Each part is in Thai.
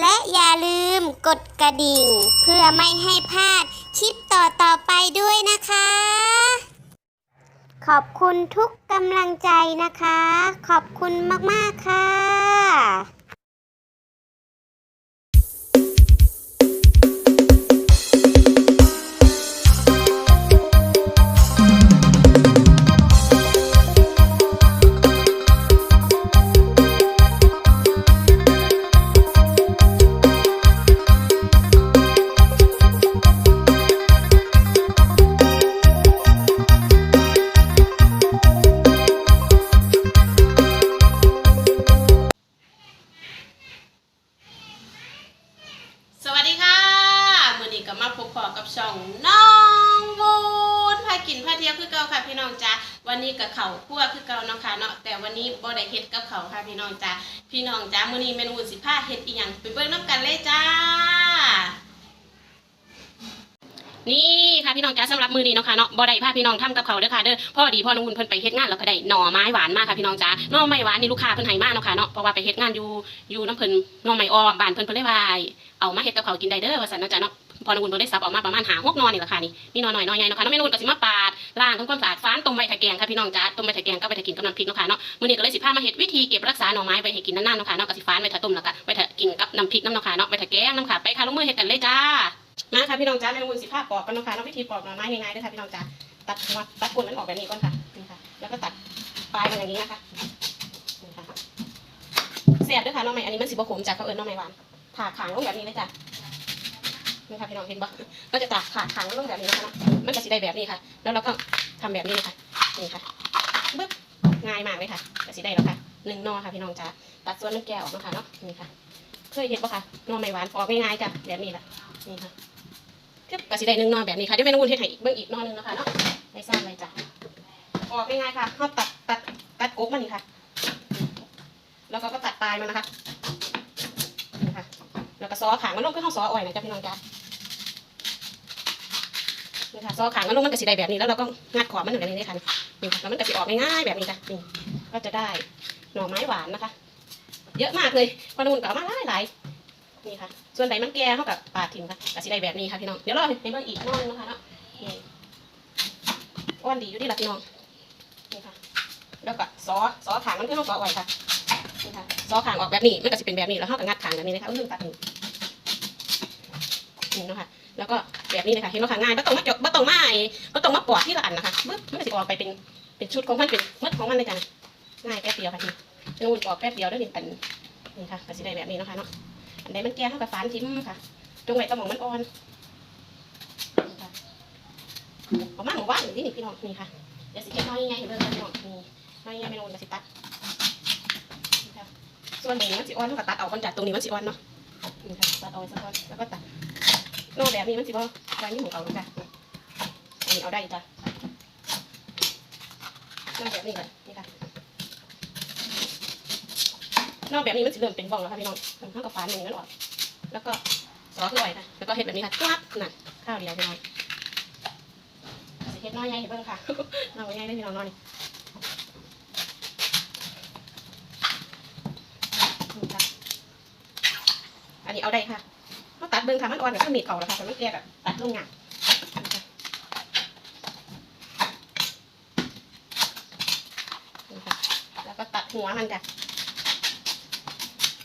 และอย่าลืมกดกระดิ่ง เพื่อไม่ให้พลาดคลิปต่อต่อๆไปด้วยนะคะ ขอบคุณทุกกำลังใจนะคะ ขอบคุณมาก ๆ ค่ะ มื้อนี้เมนูสิพาเฮ็ดอีหยังไปเบิ่งน้ำกันเลยจ้า นี่ค่ะพี่น้องจ้าสำหรับมือนี้เนาะค่ะเนาะบ่ได้พาพี่น้องทำกับเขาวเด้อค่ะเด้อพอดีพ่อนุ่นเพิ่นไปเฮ็ดงานแล้วก็ได้หน่อไม้หวานมากค่ะพี่น้องจ้าหน่อไม้หวานนี่ลูกค้าเพิ่นให้มากเนาะค่ะเนาะเพราะว่าไปเฮ็ดงานอยู่อยู่น้ำเพิ่นหน่อไม้อ้อมบ้านเพิ่นเพิ่นเลยว่าให้เอามาเฮ็ดกับเขาวกินได้เด้อว่าซั่นเนาะจ้าเนาะ พอน้องวุ่นเพิ่นได้สับออกมาประมาณ5 6หกนอนนี่แหละค่ะนี่มีหน่อหน่อยน่อใหญ่เนาะค่ะเนาะเมนูก็สิมาปาดล้างทำความสะอาดฟ้านต้มไว้ถ้าแกงค่ะพี่น้องจ้าต้มไว้ถ้าแกงก็ไว้ถ้ากินกับน้ำพริกเนาะค่ะเนาะมื้อนี้ก็เลยสิพามาเฮ็ดวิธีเก็บรักษาหน่อไม้ไว้ให้กินนานๆเนาะค่ะเนาะก็สิฟ้านไว้ถ้าต้มแล้วก็ไว้ถ้ากินกับน้ำพริกน้ำเนาะค่ะเนาะไว้ถ้าแกงน้ำค่ะไปค่ะลงมือเฮ็ดกันเลยจ้ามาค่ะพี่น้องจ้าแมงมุมสิบห้าปอกกันเนาะคะแล้ววิธีปอกหน่อไม้ง่ายๆด้วยค่ะพี่น้องจ้าตัดหัวตัดก้นมันออกแบบนี้ก่อนค่ะนี่ค่ะ แล้วก็ตัดปลายมันอย่างนี้นะคะนี่ค่ะเสียบด้วยค่ะน้องไม้อันนี้มันสิบขมจากเขาเอิญน้องไม้หวานผ่าขางลงแบบนี้เลยจ้ะ นี่ค่ะพี่น้องเห็นปะก็จะตัดผ่าขางลงแบบนี้นะคะนาะมันจะสีได้แบบนี้ค่ะ แล้วเราก็ทำแบบนี้ค่ะนี่ค่ะปึ๊บง่ายมากเลยค่ะจะสีได้แล้วค่ะหนึ่งนอค่ะพี่น้องจ้าตัดส่วนมันแก้วออกนะคะเนาะนี่ค่ะเคยเห็นปะคะนอไม้หวานปอกง่ายๆจ้ะแบบนี้แหละนี่ค่ะก็สิได้หนึ่งนอนแบบนี้ค่ะเดี๋ยวเมนูเทศให้เบิ่งอีกนอนหนึงนะคะเนาะไม่ทราบเลยจ้ะออกง่ายๆค่ะเขาตัดตัดตัดกกมันนี่ค่ะ แล้วก็ก็ตัดปลายมันนะคะนี่ค่ะแล้วก็ซอขางมันลงก็เข้าซออ่อยนะจ๊ะพี่น้องจ้ะ นี่ค่ะซอขางมันลงมันก็สิได้แบบนี้แล้วเราก็งัดขอบมันแบบนี้เลยค่ะนี่ค่ะแล้วมันก็สิออกง่ายๆแบบนี้จ้ะนี่ก็จะได้หน่อไม้หวานนะคะ เยอะมากเลยพอนูนก็เอามาหลายๆนี่ค่ะ ส่วนไหนมันแก่เท่ากับปาดทิ้งค่ะกะสิได้แบบนี้ค่ะพี่น้องเดี๋ยวรอให้เบิ่งอีกน้อยนะคะเนาะนี่อ้วนดีอยู่ดีละพี่น้องนี่ค่ะแล้วก็ซอซอขางมันคือเขาซอไว้ค่ะนี่ค่ะซอขางออกแบบนี้มันก็จะเป็นแบบนี้แล้วเขาก็งัดขางแบบนี้นะคะลืมตัดนี่นี่เนาะค่ะแล้วก็ แบบนี้เลยค่ะเห็นว่าขางง่ายไม่ต้องมาจบไม่ต้องมาไอ้ไม่ต้องมาปอดที่ละอันนะคะบึ๊บมันก็จะออกไปเป็นเป็นชุดของมันเป็นมัดของมันเลยจ้ะง่ายแป๊บเดียวค่ะพี่นูนออกแป๊บเดียวแล้วนี่เป็นนี่ค่ะก็สิได้แบบนี้นะคะเนาะอันใดมันแก่เท่ากับฟานทิ้มค่ะจงไว้ตะหมองมันอ่อนนี่ค่ะประมาณหมู่บ้านอยู่ที่นี่พี่น้องนี่ค่ะเดี๋ยวสิเก็บน้อยยังไงเห็นเบิ่งค่ะพี่น้องนี่น้อยยังไงไม่ลงกับสิตัดนี่ค่ะส่วนนี้มันสิอ่อนเท่ากับตัดเอาคนจัดตรงนี้มันสิอ่อนเนาะนี่ค่ะตัดเอาสักก้อนแล้วก็ตัด นอกแบบนี้มันสิบ่ไว้นี่ของเอาเลยค่ะอันนี้เอาได้จ้ะนอกแบบนี้ก่อนนี่ค่ะนอกแบบนี้มันสิเริ่มเป็นบ้องแล้วค่ะพี่น้องมันเท่ากับฟานอย่งนี้มันออก แล้วก็ซอสหน่อยค่ะ แล้วก็เห็ดแบบนี้ค่ะปั๊บน่ะข้าวเดียวพี่น้องเห็ดน้อยใหญ่เห็นบ้างค่ะน้อยใหญ่ได้พี่น้องน้อนนี่ค่ะอันนี้เอาได้ค่ะ ตัดเบิ้งค่ะมันอ่อนกับข้าวมีเก่าแล้วค่ะแต่มันแก่แบบตัดลงหยาบนี่ค่ะคะแล้วก็ตัดหัวมันจ้ะ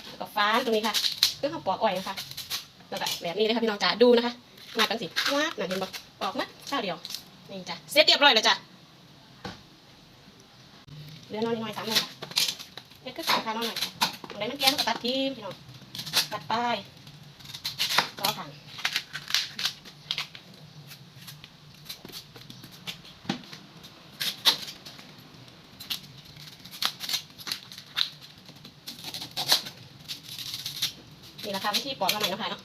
แล้วก็ฟ้านตรงนี้ค่ะเพื่อเขาปอกอ่อยนะคะแล้วแบบแบบนี้เลยค่ะพี่น้องจ๋าดูนะคะมากันสิว้าบน่ะเห็นบ่ออกมัดข้าเดียวนี่จ้ะเสร็จเรียบร้อยแล้วจ้ะเหลือน้อยน้อยสามหน่อยค่ะเฮ็ดก็สามค่ะน้อยหน่อยค่ะตรงไหนมันแก่มันก็ตัดทีมพี่น้องตัดป้ ค่ะ นี่แหละค่ะวิธีปอกทำไมนะคะเนาะ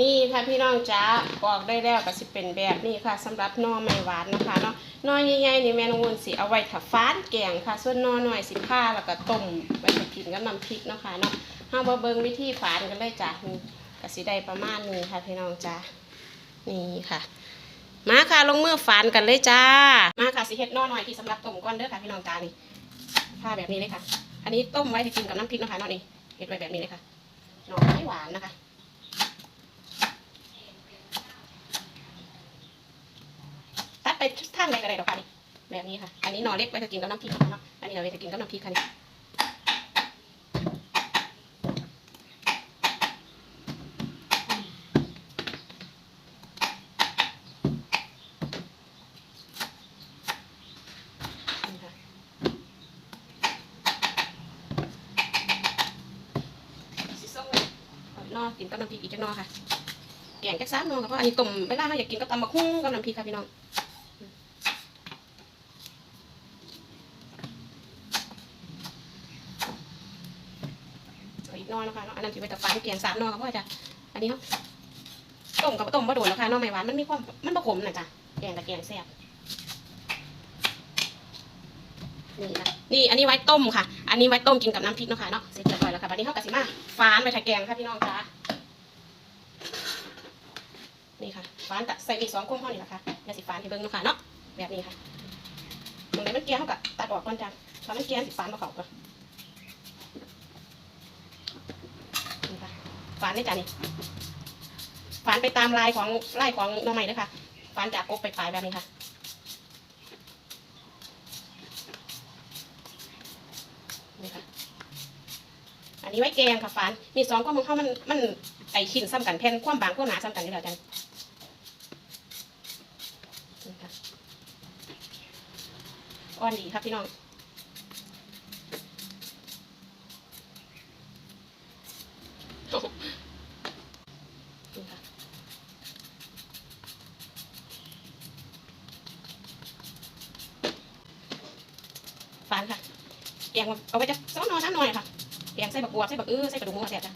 นี่ค่ะพี่น้องจ้าบอกได้แล้วก็สิเป็นแบบนี้ค่ะสำหรับนอไม้หวานนะคะเนาะหน่อใหญ่ๆนี่แม่นงวนสิเอาไว้ถ้าฟ้านแกงค่ะ ส่วนนอหน่อยสิผ้าแล้วก็ต้มไว้ให้กินกับน้ำพริกเนาะค่ะเนาะเฮามาเบิงวิธีฝานกันเลยจ้ะนี่ก็สิได้ประมาณนี้ค่ะ พี่น้องจ้านี่ค่ะ มาค่ะลงมือฝานกันเลยจ้ามาค่ะสิเฮ็ดนอหน่อยที่สำหรับต้มก่อนเด้อค่ะพี่น้องจ้านี่ผ้าแบบนี้เลยค่ะ อันนี้ต้มไว้ให้กินกับน้ำพริกนะคะเนาะนี่เฮ็ดไว้แบบนี้เลยค่ะนอไม้หวานนะคะ ตัด ไปทางใดก็ได้ดอกค่ะนี่แบบนี้ค่ะ อันนี้หน่อเล็กไว้จะกินกับน้ำพริกเนาะอันนี้เราไว้จะกินกับน้ำพริกค่ะนี่นี่ค่ะสิส้มเลยเอาหน่อกินกับน้ำพริกอีกจักนอค่ะ แกงจักสามนอค่ะเพราะอันนี้ต้มเวลาเราอยากกินกับตำบักหุ่งกับน้ำพริกค่ะพี่น้อง เอาอีกห นอนะคะเนาะอันนั้นถือไปตะฟานเกียงสามนอครับพ่อจ้ะอันนี้เนาะต้มกับต้มบะโดนแล้วค่ะหนอไม่หวานมันมีความมันบะขมนะจ้ะแกงกับแกงแซ่บนี่ค่ะนี่อันนี้ไว้ต้มค่ะ อันนี้ไว้ต้มกินกับน้ำพริกเนาะค่ะเนาะเสร็จเรียบร้อยแล้วค่ะบัดนี้เขากะสิมาฟานไปทาแกงค่ะพี่น้องจ้านี่ค่ะฟานตัดใส่อีกสองกุ้งห่อนี่แหละค่ะอย่าสิฟานให้เบิ่งเนาะค่ะเนาะแบบนี้ค่ะตรงไหนมันเกลียเขากะตัดออกก่อนจ้ะถ้ามันเกลียสิฟานมาเขาก่อนค่ะ ฝานได้จ้ะนี่ฝานไปตามลายของลายของน้องใหม่เลยค่ะฝานจากกกไปปลายแบบนี้ค่ะนี่ค่ะ อันนี้ไว้แกงค่ะฝานมีสองก็มองเข้ามันมันไอชิ้นซ้ำกันแผ่นความบางความหนาซ้ำกันอยู่แล้วจันนี่ค่ะอ่อนดีครับพี่น้อง งเอาไว้จะซ้อนนอช้าน่อยค่ะแกงใส่บักบวบใส่บักอื้อใส่กระดูกหมูแซ่บจ้ะ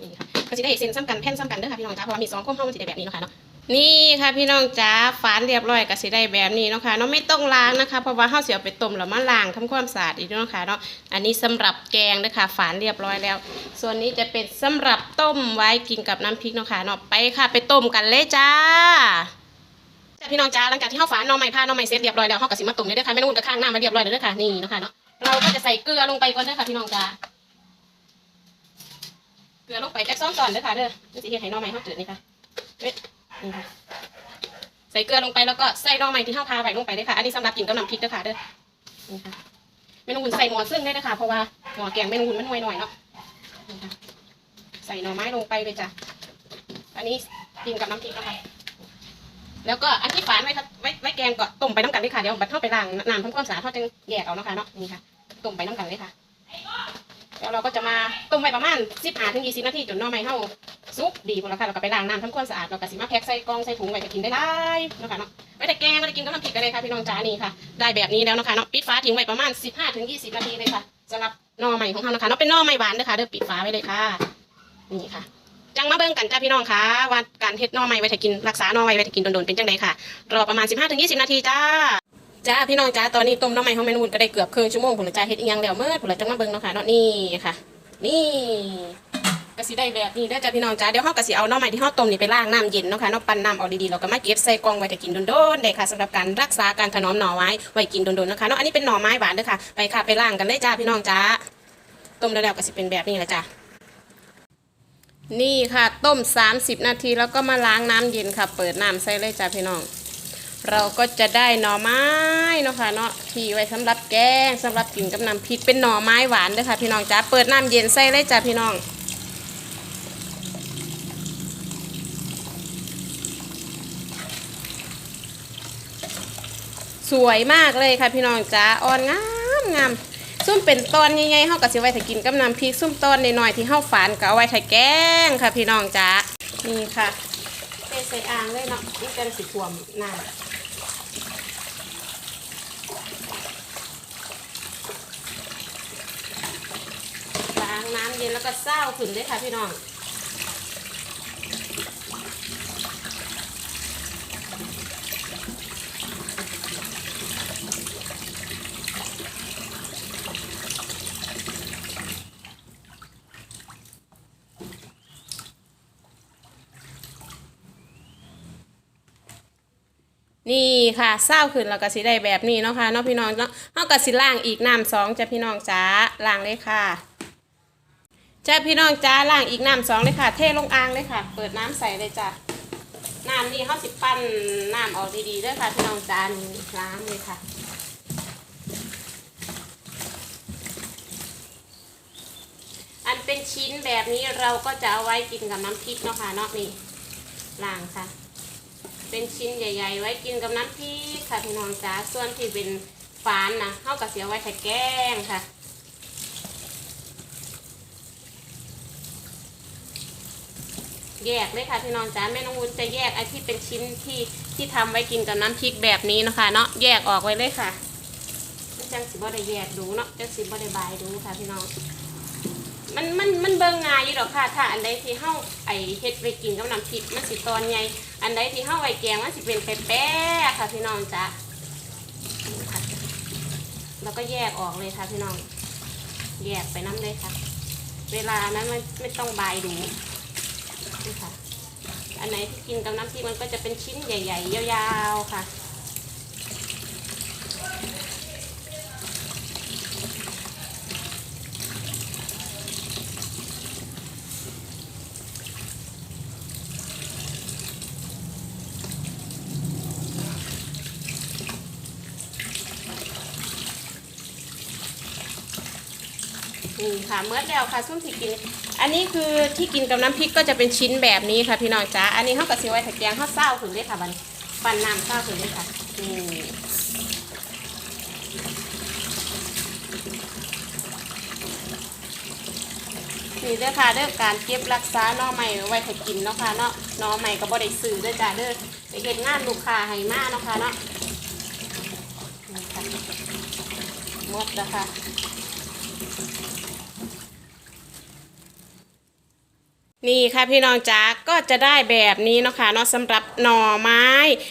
นี่ค่ะก็จะได้เส้นซ้ำกันแผ่นซ้ำกันเด้อค่ะพี่น้องจ้าเพราะว่ามีสองข้อมเข้ามันจะได้แบบนี้เนาะค่ะเนาะ นี่ค่ะพี่น้องจ้าฝานเรียบร้อยก็สิได้แบบนี้นะคะเนาะไม่ต้องล้างนะคะเพราะว่าเฮาเสิเอาไปต้มแล้วมาล้างทำความสะอาดอีกนะคะเนาะอันนี้สำหรับแกงนะคะฝานเรียบร้อยแล้ว ส่วนนี้จะเป็นสำหรับต้มไว้กินกับน้ำพริกนะคะเนาะไปค่ะไปต้มกันเลยจ้าจ้าพี่น้องจ้าหลังจากที่เฮาฝานน้องไม้ผ้าน้องไม้เสร็จเรียบร้อยแล้วเฮาก็สิมาต้มเลยเด้อค่ะแม่นุ่นก็ข้างหน้ามาเรียบร้อยแล้วเด้อค่ะนี่นะคะเนาะเราก็จะใส่เกลือลงไปก่อนเด้อค่ะพี่น้องจ้าเกลือลงไปแค่ซ้อมก่อนเด้อค่ะเด้อนี่สิเฮ็ดให้น้องไม้เฮาจืดนี่ค่ะ นี่ค่ะ ใส่เกลือลงไปแล้วก็ใส่ดอกไม้ที่ห้าพาไว้ลงไปเลยค่ะ อันนี้สำหรับกินกับน้ำพริกเด้อค่ะเด้อ นี่ค่ะเมนูหุ่นใส่หมอซึ่งได้นะคะเพราะว่าหมอแกงเมนูหุ่นมันหน่วยหน่อยเนาะ นี่ค่ะ ใส่หน่อไม้ลงไปเลยจ้ะ อันนี้กินกับน้ำพริกนะคะ แล้วก็อันที่ฝานไว้ค่ะไว้ไว้แกงก็ต้มไปน้ำกันเลยค่ะเดี๋ยวบัดเข้าไปล้างน้ำทำความสะอาดเขาจึงแยกเอาเนาะค่ะเนาะ นี่ค่ะ ต้มไปน้ำกันเลยค่ะแล้วเราก็จะมาต้มไว้ประมาณ 15ถึง20 นาทีจนหน่อไม้เฮา สุกดีหมดแล้วค่ะเราก็ไปล้างน้ำทำความสะอาดเราก็สิมาแพ็คใส่กล่องใส่ถุงไว้จะกินได้หลายเนาะค่ะเนาะไว้แต่แกงไว้แต่กินกับน้ำพริกก็ได้ค่ะพี่น้องจ๋านี่ค่ะ ได้แบบนี้แล้วเนาะคะเนาะปิดฝาทิ้งไว้ประมาณ 15ถึง20 นาทีเลยค่ะสำหรับหน่อใหม่ของเรานะคะเนาะเป็นหน่อใหม่หวานเด้อค่ะเด้อปิดฝาไว้เลยค่ะ นี่ค่ะจังมาเบิ่งกันจ้าพี่น้องค่ะว่าการเฮ็ดน่อใหม่ไว้ถ้กินรักษาน่อใหม่ไว้ถ้กินโดนๆเป็นจังไดค่ะรอประมาณ 15ถึง20 นาทีจ้าจ้าพี่น้องจ้าตอนนี้ต้มน้ำใหม่ของเมนูก็ได้เกือบครึ่งชั่วโมงผมเลยจ้าเฮ็ดอีหยังแล้วเมื่อผมเลยจังมาเบิ่งเนาะค่ะเนาะนี่ค่ะ นี่ ก็สิได้แบบนี้ได้อจ้าพี่น้องจ้าเดี๋ยวเฮาก็สิเอาหน้ำใหม่ที่เฮาต้มนี่ไปล้างน้ำเย็นเนาะค่ะเนาะปั้นน้ำเอาดีๆแล้วก็มาเก็บใส่กล่องไว้ถ้ากินโดนๆได้ค่ะสำหรับการรักษาการถนอมหน่อไว้ไว้กินโดนๆนะคะเนาะอันนี้เป็นหน่อไม้หวานเด้อค่ะไปค่ะไปล้างกันเลยจ้าพี่น้องจ้าต้มแล้วๆก็สิเป็นแบบนี้แหละจ้านี่ค่ะต้ม 30 นาทีแล้วก็มาล้างน้ำเย็นค่ะ เปิดน้ำใส่เลยจ้าพี่น้อง เราก็จะได้หน่อไม้เนาะค่ะเนาะที่ไว้สำหรับแกงสำหรับกินกับน้ำพริกเป็นหน่อไม้หวานเด้วยค่ะพี่น้องจ้าเปิดน้ำเย็นใส่เลยจ้าพี่น้อง สวยมากเลยค่ะพี่น้องจ้าอ่อนงามงามซุ่มเป็นตอนใหญ่ๆเฮาก็สิไว้ถ้ากินกับน้ำพริกซุ่มตอนน้อยๆที่เฮาฝานก็เอาไว้ถ้าแกงค่ะพี่น้องจ๋านี่ค่ะเทใส่อ่างเลยเนาะนี่กันสิท่วมน้ำล้างน้ำเย็นแล้วก็เศร้าขึ้นเลยค่ะพี่น้อง นี่ค่ะเศร้าขึ้นแล้วก็สิได้แบบนี้เนาะค่ะเนาะพี่น้องเนาะเฮาก็สิล้างอีกน้ำสองจ้ะพี่น้องจ้าล้างเลยค่ะจ้าพี่น้องจ้าล้างอีกน้ำสองเลยค่ะ เทลงอ่างเลยค่ะ เปิดน้ำใส่เลยจ้ะน้ำนี่เฮาสิปั้นน้ำออกดีๆเด้วยค่ะพี่น้องจ้านี่ล้างเลยค่ะอันเป็นชิ้นแบบนี้เราก็จะเอาไว้กินกับน้ำพริกเนาะค่ะเนาะนี่ล้างค่ะ เป็นชิ้นใหญ่ ๆ ไว้กินกับน้ำพริกค่ะพี่น้องจ๋าส่วนที่เป็นฝานนะเท่ากับเสียไว้ใส่แกงค่ะแยกเลยค่ะพี่น้องจ๋าแม่น้องวุ้นจะแยกไอ้ที่เป็นชิ้นที่ที่ทำไว้กินกับน้ำพริกแบบนี้นะคะ เนาะแยกออกไว้เลยค่ะจังสิบ่ได้แยกดูเนาะจังสิบ่ได้บายดูค่ะพี่น้อง มันมันมันเบิ่งง่ายอยู่ดอกค่ะ ถ้าอันใดที่เฮาไอเฮ็ดไว้กินกับน้ำพริกมันสิตอนใหญ่อันใดที่เฮาไว้แกงมันสิเป็นแป๊ะๆค่ะพี่น้องจ้ะนี่ค่ะแล้วก็แยกออกเลยค่ะพี่น้อง แยกไปน้ำเลยค่ะ เวลานั้นมันไม่ต้องบายดูนี่ค่ะ อันไหนที่กินกับน้ำพริกมันก็จะเป็นชิ้นใหญ่ ๆ ยาวๆค่ะ นี่ค่ะเมื่อแล้วค่ะส้มที่กิน อันนี้คือที่กินกับน้ำพริกก็จะเป็นชิ้นแบบนี้ค่ะพี่น้องจ้าอันนี้เขากับซีไว้ถักแกงเขาเศร้าถึงเลยค่ะบันปั่นน้ำเศร้าถึงเลยค่ะนี่นี่เด้อค่ะเด้อการเก็บรักษาหน่อใหม่ไว้ถ้ากินเนาะค่ะเนาะหน่อใหม่ก็บ่ได้ซื้อเด้อจ้าเด้อไปเฮ็ดงานลูกค้าให้มาเนาะค่ะเนาะนี่ค่ะหมดแล้วค่ะ นี่ค่ะพี่น้องจ๋าก็จะได้แบบนี้เนาะค่ะเนาะสำหรับหน่อไม้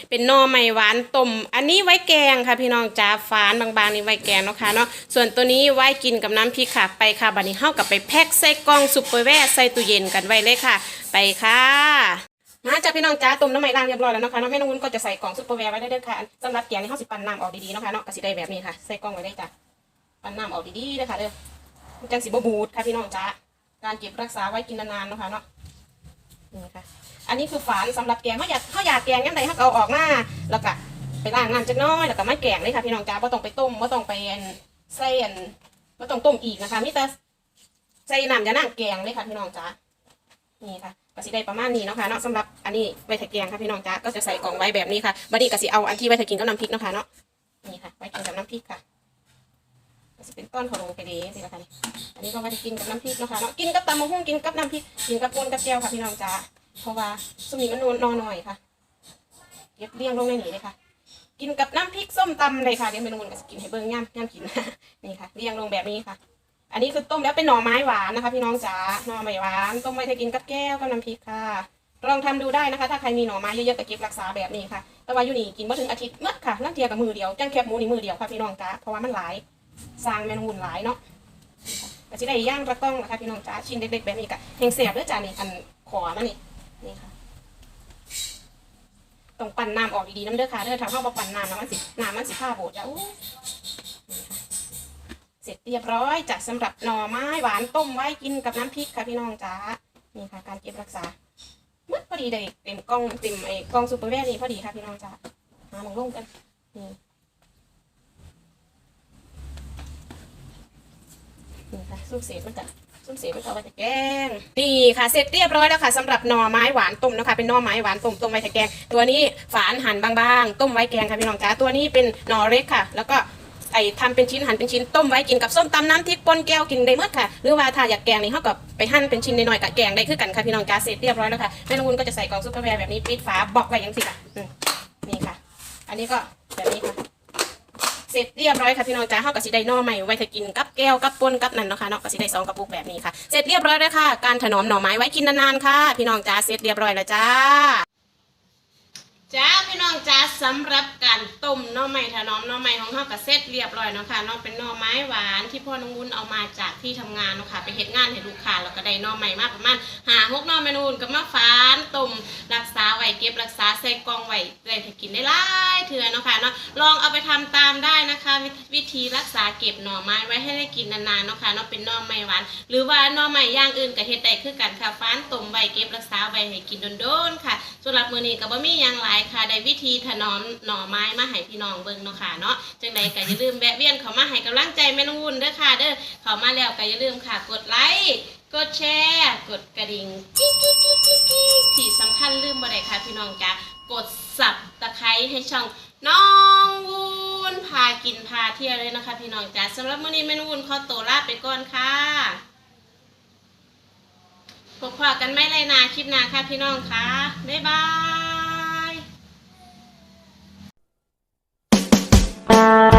เป็นหน่อไม้หวานต้มอันนี้ไว้แกงค่ะพี่น้องจ๋าฝานบางๆนี่ไว้แกงเนาะค่ะเนาะส่วนตัวนี้ไว้กินกับน้ำพริกค่ะไปค่ะบัดนี้เฮากับไปแพ็คใส่กล่องซุปเปอร์แวร์ใส่ตู้เย็นกันไว้เลยค่ะ ไปค่ะมาจากพี่น้องจ๋าต้มน้ำมันล้างเรียบร้อยแล้วเนาะค่ะเนาะแม่น้องวุ้นก็จะใส่กล่องซุปเปอร์แวร์ไว้ได้เลยค่ะสำหรับแกงนี่เฮาสิปั่นน้ำออกดีๆเนาะค่ะเนาะก็สิได้แบบนี้ค่ะใส่กล่องไว้เลยจ้ะปั่นน้ำออกดีๆเลยค่ะเด้อมันจังสิบ่บูดค่ะพี่น้องจ๋า การเก็บรักษาไว้กินนานๆนะคะเนาะนี่ค่ะอันนี้คือฝานสำหรับแกงเขาอยากเขาอยากแกงยังไงเขาก็เอาออกมาแล้วก็ไปล้างน้ำจักน้อยแล้วก็ไมาแกงเลยค่ะพี่น้องจ้าไม่ต้องไปต้มไม่ต้องไปอันใส่อันไม่ต้องต้มอีกนะคะมิแต่ใส่น้ำจะนั่งแกงเลยค่ะพี่น้องจ้านี่ค่ะก็สิได้ประมาณนี้เนาะค่ะเนาะสำหรับอันนี้ไว้ถ้าแกงค่ะพี่น้องจ้าก็จะใส่กล่องไว้แบบนี้ค่ะบัดนี้ก็สิเอาอันที่ไว้ถ้ากินกับน้ำพริกเนาะค่ะเนาะนี่ค่ะไว้กินกับน้ำพริกค่ะ ก็สิเป็นต้อนขนมไปดีสิละค่ะนี่อันนี้ก็ไว้จะกินกับน้ำพริกนะคะเนาะกินกับตำมะฮุ่งกินกับน้ำพริกกินกับปนกับแก้วค่ะพี่น้องจ้าเพราะว่าสมีมันนวลนอหน่อยค่ะเก็บเรียงลงในนี้เลยค่ะ กินกับน้ำพริกส้มตำเลยค่ะเดี๋ยวเมนูนก็จะกินให้เบิ้งย่ำย่ำกินนี่ค่ะเรียงลงแบบนี้ค่ะ อันนี้คือต้มแล้วเป็นหน่อไม้หวานนะคะ พี่น้องจ๋าหน่อไม้หวานต้มไว้ให้กินกับแก้วกับน้ำพริกค่ะลองทำดูได้นะคะ ถ้าใครมีหน่อไม้เยอะๆก็เก็บรักษาแบบนี้ค่ะ แต่ว่าอยู่นี่กินมาถึงอาทิตย์เมื่อค่ะนั่งเทียกับมือเดียวจ้างแคบหมูนี่มือเดียวค่ะพี่น้องจ๋าเพราะว่ามันหลาย สร้างเมนูหลายเนาะก็จะได้ย่างกระต้องนะคะพี่น้องจ๋าชิ้นเล็กๆแบบนี้กะแหงเสียบด้วยจ้านี่อันขอมานี่นี่ค่ะต้องปั่นน้ำออกดีๆน้ำเด้อค่ะเด้อทำเข้ามาปั่นน้ำน้ำมันสิน้ำมันสิผ้าโบดจ้ะอู้นี่ค่ะเสร็จเรียบร้อยจากสำหรับหน่อไม้หวานต้มไว้กินกับน้ำพริกค่ะพี่น้องจ้านี่ค่ะ การเก็บรักษาหมืดพอดีเลยเต็มกล้องเต็มไอ้กล้องซูเปอร์แวร์นี่พอดีค่ะพี่น้องจ้ามาลงลงกันนี่ นี่ค่ะสู้เศษมันจะส้มเสียไม่พอไว้แต่แกงนี่ค่ะเสร็จเรียบร้อยแล้วค่ะสำหรับหน่อไม้หวานต้มนะคะเป็นหน่อไม้หวานต้มต้มไว้แต่แกง ตัวนี้ฝานหั่นบางๆ ต้มไว้แกงค่ะพี่น้องจ้าตัวนี้เป็นหน่อเล็กค่ะ แล้วก็ไอ้ทำเป็นชิ้นหั่นเป็นชิ้นต้มไว้กินกับส้มตำน้ำพริกป่นแก้วกินได้หมดค่ะ หรือว่าถ้าอยากแกงนี่เขาก็ไปหั่นเป็นชิ้นน้อยๆกับแกงได้คือกันค่ะพี่น้องจ้าเสร็จเรียบร้อยแล้วค่ะแม่นวุ้นก็จะใส่กล่องซุปเปอร์แวร์แบบนี้ปิดฝาบอกไว้อย่างสิค่ะนี่ค่ะ อันนี้ก็แบบนี้ค่ะ เสร็จเรียบร้อยค่ะพี่น้องจ้าเฮากับสิได้หน่อใหม่ไว้ถ้ากินกับแก้วกับป่นกับนั่นเนาะค่ะเนาะก็สิได้สองกระปุกแบบนี้ค่ะเสร็จเรียบร้อยแล้วค่ะ การถนอมหน่อไม้ไว้กินนานๆค่ะ พี่น้องจ้าเสร็จเรียบร้อยแล้วจ้า จ้าพี่น้องจ้าสำหรับการต้มหน่อไม้ถนอมหน่อไม้ของเฮาก็เสร็จเรียบร้อยเนาะค่ะเนาะเป็นหน่อไม้หวานที่พ่อน้องวุ้นเอามาจากที่ทำงานเนาะค่ะไปเฮ็ดงานให้ลูกค้าแล้วก็ได้หน่อไม้มาประมาณหาหกหน่อเมนูนก็มาฝานต้มรักษาไว้เก็บรักษาใส่กล่องไว้ได้ถ้ากินได้หลายเถื่อเนาะค่ะเนาะลองเอาไปทำตามได้นะคะวิวิธีรักษาเก็บหน่อไม้ไว้ให้ได้กินนานๆเนาะค่ะเนาะเป็นหน่อไม้หวาน หรือว่าหน่อไม้อย่างอื่นก็เฮ็ดได้คือกันค่ะฟานต้มไว้เก็บรักษาไว้ให้กินโดนๆค่ะสำหรับมื้อนี้ก็บ่มีหยังหลายค่ะได้วิธีถนอมหน่อไม้มาให้พี่น้องเบิ่งเนาะค่ะเนาะจังใดก็อย่าลืมแวะเวียนเข้ามาให้กำลังใจแม่นองวุ่นเด้อค่ะเด้อเข้ามาแล้วก็อย่าลืมค่ะ กดไลค์กดแชร์กดกระดิ่งกิ๊กกิ๊กกิ๊กกิ๊กกิ๊กที่สำคัญลืมบ่ได้ค่ะพี่น้องจ้ะกดสับตะไคร้ให้ช่องน้องวุ้นพากินพาเที่ยวเลยนะคะ พี่น้องจ้ะสำหรับมื้อนี้แม่น้องวุ้นขอตัวลาไปก่อนค่ะพบพอกันไม่ไรนาคลิปหน้าค่ะพี่น้องค่ะบ๊ายบาย Thank you.